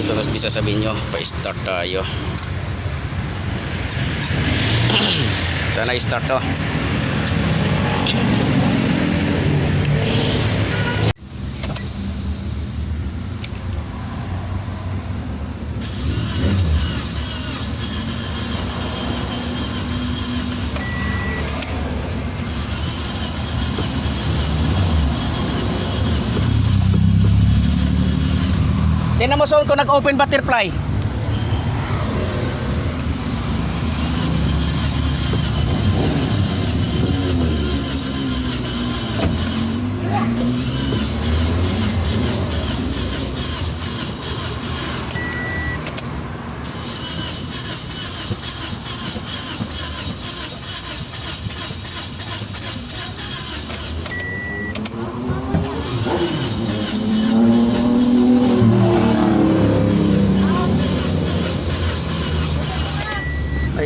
Dito na sasabihin nyo, pa-start tayo. Sana i-start to. Tingnan mo soon kung nag-open butterfly.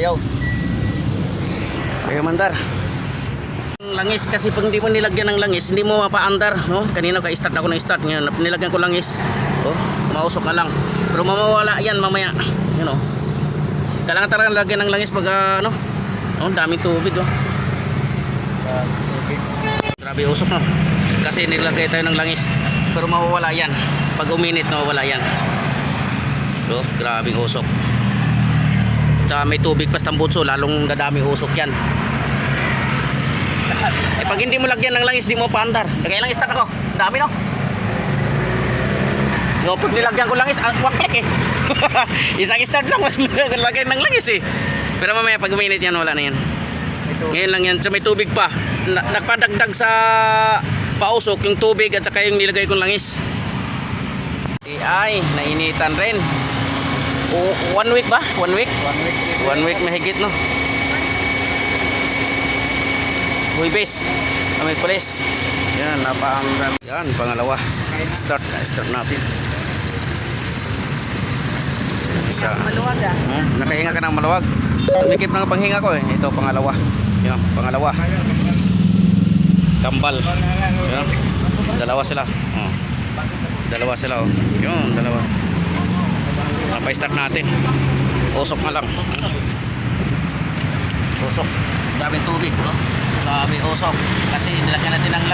Ayaw. Ayaw mandar. Langis kasi pag hindi mo nilagyan ng langis, hindi mo mapaandar, no? Kanina ka start ako ng start ngayon, nilagyan ko langis. Oh, mausok na lang. Pero mamawala 'yan mamaya, you know. Kailangan talaga lagyan ng langis pag ah, ano? Oh, daming tubig, oh. Grabe usok no. Kasi nilagay tayo ng langis. Pero mawawala 'yan. Pag uminit, mawawala 'yan. Oh, grabe usok. Tsaka may tubig pa sa tambutso, lalong dadami usok yan. eh pag hindi mo lagyan ng langis, di mo paandar. Lagay lang start ako. Dami no? No, pag nilagyan ko langis, wak eh. Isang start lang, lagay ng langis eh. Pero mamaya pag uminit yan, wala na yan. Ngayon lang yan, so may tubig pa. Na, nagpadagdag sa pausok yung tubig at saka yung nilagay kong langis. Ay, nainitan rin. O- one week ba? One week? One week. One week mahigit no. Huwibes. Kami pulis. Yan, napaam Yan, pangalawa. Start, start natin. Isa. Maluwag ah. Hmm, nakahinga ka ng maluwag. Sumikip ng panghinga ko eh. Ito, pangalawa. Yan, pangalawa. Kambal. Yan. Dalawa sila. Oh. Dalawa sila oh. Yun, dalawa. Napay-start natin. Usok na lang. Usok. Daming tubig, no? Grabe usok. Kasi nilagyan natin ng